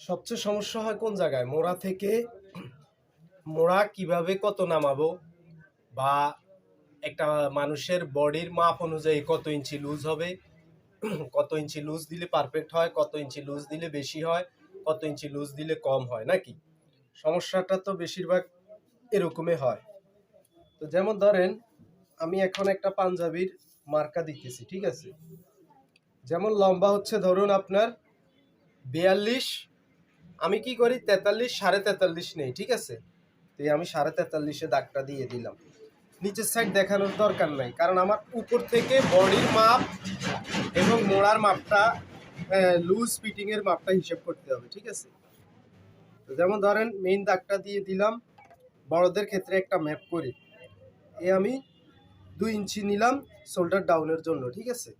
সবচেয়ে সমস্যা হয় কোন জায়গায়? মোড়া থেকে মোড়া কীভাবে কত নামাবো? বা একটা মানুষের বডির মাপ অনুযায়ী কত ইঞ্চি লুজ হবে? কত ইঞ্চি লুজ দিলে পারফেক্ট হয়? কত ইঞ্চি লুজ দিলে বেশি হয়? কত ইঞ্চি লুজ দিলে কম হয়? নাকি? সমস্যাটা তো বেশিরভাগ এরকমই হয়। তো যেমন ধরেন, আমি এখন একটা পাঞ্জাবির মার্কা দিতেছি, ঠিক আছে? যেমন লম্বা হচ্ছে ধরুন আপনার বিয়াল্লিশ, আমি কি করি, তেতাল্লিশ, সাড়ে তেতাল্লিশ নেই, ঠিক আছে? তো আমি সাড়ে তেতাল্লিশে দাগটা দিয়ে দিলাম। নিচের সাইড দেখানোর দরকার নাই, কারণ আমার উপর থেকে বডির মাপ এবং মোড়ার মাপটা লুজ ফিটিংয়ের মাপটা হিসেব করতে হবে, ঠিক আছে? তো যেমন ধরেন মেইন দাগটা দিয়ে দিলাম, বড়দের ক্ষেত্রে একটা ম্যাপ করি। এ আমি দুই ইঞ্চি নিলাম শোল্ডার ডাউনের জন্য, ঠিক আছে?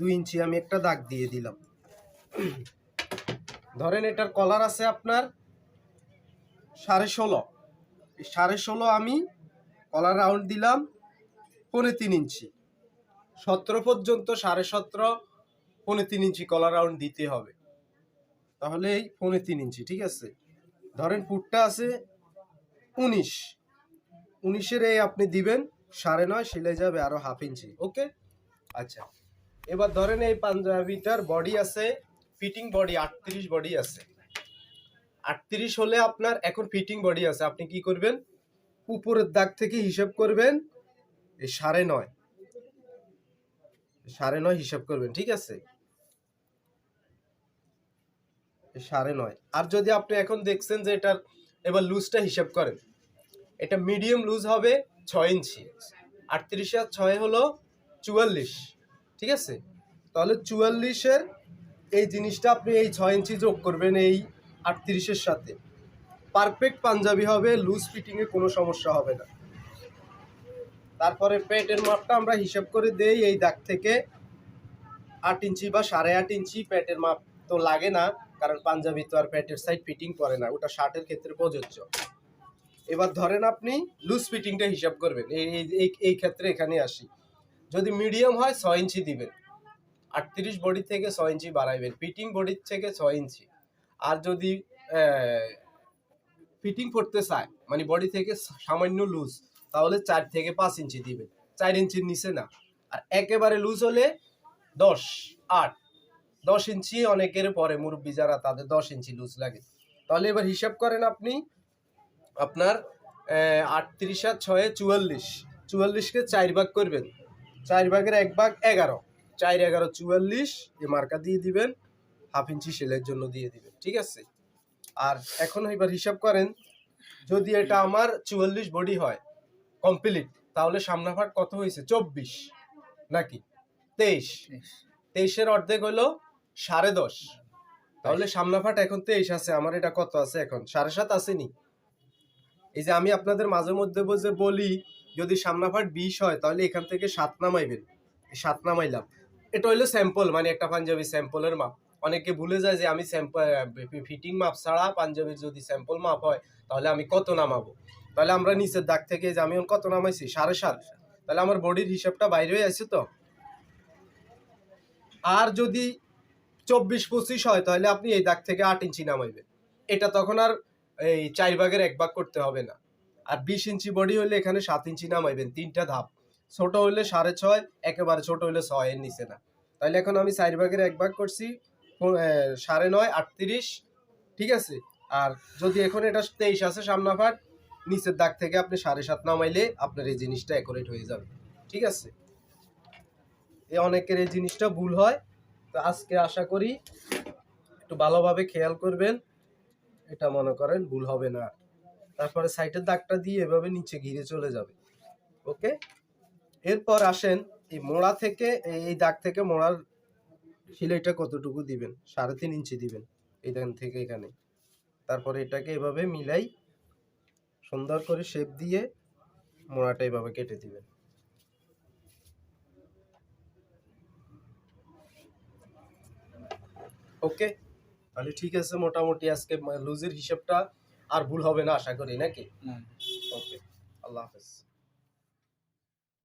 দুই ইঞ্চি আমি একটা দাগ দিয়ে দিলাম। ধরেন এটার কলার আছে আপনার সাড়ে ষোলো। সাড়ে ষোলো আমি কলার রাউন্ড দিলাম পৌনে তিন ইঞ্চি। সতেরো পর্যন্ত সাড়ে সতেরো, পৌনে তিন ইঞ্চি কলার রাউন্ড দিতে হবে। তাহলে এই পৌনে তিন ইঞ্চি, ঠিক আছে? ধরেন পুটটা আছে উনিশ। উনিশের এই আপনি দিবেন, সাড়ে নয় সিলে যাবে আরও হাফ ইঞ্চি ওকে আচ্ছা। এবার ধরেন এই পাঞ্জাবিটার বডি আছে ফিটিং বডি আটত্রিশ বডি আছে। আটত্রিশ হলে আপনার এখন ফিটিং বডি আছে। আপনি কি করবেন? উপরের দাগ থেকে হিসাব করবেন এই সাড়ে নয়। সাড়ে নয় হিসাব করবেন, ঠিক আছে? সাড়ে নয়। আর যদি আপনি এখন দেখছেন যে এটার এবার লুজটা হিসাব করেন, এটা মিডিয়াম লুজ হবে ছয় ইঞ্চি। আটত্রিশ আর ছয় হলো চুয়াল্লিশ। ঠিক আছে? তাহলে চুয়াল্লিশের এই জিনিসটা আপনি এই ছয় ইঞ্চি যোগ করবেন এই আটত্রিশের সাথে। পারফেক্ট পাঞ্জাবি হবে লুজ ফিটিংয়ে কোনো সমস্যা হবে না। তারপরে প্যাটের মাপটা আমরা হিসাব করে দেই, এই দাগ থেকে আট ইঞ্চি বা সাড়ে আট ইঞ্চি প্যাটের মাপ তো লাগে না, কারণ পাঞ্জাবি তো আর প্যাটের সাইড ফিটিং করে না, ওটা শার্টের ক্ষেত্রে প্রযোজ্য। এবার ধরেন আপনি লুজ ফিটিংটা হিসাব করবেন এই, এই- ক্ষেত্রে এখানে আসি। যদি মিডিয়াম হয়, ছয় ইঞ্চি দিবেন। আটত্রিশ বডি থেকে ছয় ইঞ্চি বাড়াইবেন ফিটিং বডির থেকে ছয় ইঞ্চি। আর যদি ফিটিং করতে চায় মানে বডি থেকে সামান্য লুজ তাহলে চার থেকে পাঁচ ইঞ্চি দিবেন। চার ইঞ্চির নিচে না। আর একেবারে লুজ হলে দশ, আট, দশ ইঞ্চি অনেকের পরে মুরব্বী যারা, তাদের দশ ইঞ্চি লুজ লাগে। তাহলে এবার হিসাব করেন আপনি, আপনার আটত্রিশ আর ছয়ে চুয়াল্লিশ। চুয়াল্লিশকে চার ভাগ করবেন। চার ভাগের এক ভাগ এগারো। চার এগারো চুয়াল্লিশ এ মার্কা দিয়ে দিবেন। হাফ ইঞ্চি সেলের জন্য দিয়ে দিবেন ঠিক আছে? আর এখন এবার হিসাব করেন যদি এটা আমার চুয়াল্লিশ বডি হয় কমপ্লিট তাহলে সামনা ফাট কত হয়েছে? চব্বিশ নাকি? তেইশ। তেইশের অর্ধেক হলো সাড়ে দশ। তাহলে সামনা ফাট এখন তেইশ আছে আমার এটা কত আছে এখন? সাড়ে সাত আসেনি। এই যে আমি আপনাদের মাঝে মধ্যে বলি যদি সামনা ফাট বিশ হয়, তাহলে এখান থেকে সাত নামাইবেন। সাত নামাইলাম। এটা হইল স্যাম্পল মানে একটা পাঞ্জাবি স্যাম্পলের মাপ। অনেকে ভুলে যায় যে আমি স্যাম্পল ফিটিং মাপ ছাড়া পাঞ্জাবির যদি স্যাম্পল মাপ হয়, তাহলে আমি কত নামাবো? তাহলে আমরা নিচের দাগ থেকে যে আমি কত নামাইছি? সাড়ে সাত। তাহলে আমার বডির হিসাবটা বাইরে হয়ে আছে তো? আর যদি চব্বিশ পঁচিশ হয়, তাহলে আপনি এই দাগ থেকে আট ইঞ্চি নামাইবেন। এটা তখন আর এই চার ভাগের এক ভাগ করতে হবে না। আর বিশ ইঞ্চি বডি হলে এখানে সাত ইঞ্চি নামাইবেন, তিনটা ধাপ। ছোট হইলে সাড়ে ছয়, একেবারে ছোট হইলে ছয়ের নিচে না। তাহলে এখন আমি চার ভাগের এক ভাগ করছি সাড়ে নয়, আটত্রিশ, ঠিক আছে? আর যদি এখন এটা তেইশ আছে সামনা ফাট নিচের দাগ থেকে আপনি সাড়ে সাত নামাইলে আপনার এই জিনিসটা অ্যাকুরেট হয়ে যাবে, ঠিক আছে? এ অনেকের এই জিনিসটা ভুল হয়, তো আজকে আশা করি একটু ভালোভাবে খেয়াল করবেন, এটা মনে করেন ভুল হবে না তারপরে সাইডের দাগটা দিয়ে এভাবে নিচে ঘিরে চলে যাবে। ওকে? এরপর আসেন এই মোড়া থেকে, এই- এই দাগ থেকে মোড়ার সিলাইটা কতটুকু দিবেন? সাড়ে তিন ইঞ্চি দিবেন এখান থেকে এখানে। তারপরে এটাকে এভাবে মিলাই সুন্দর করে শেপ দিয়ে মোড়াটা এভাবে কেটে দিবেন। ওকে? তাহলে ঠিক আছে, মোটামুটি আজকে লুজের হিসাবটা আর ভুল হবে না আশা করি নাকি? ওকে আল্লাহ হাফেজ।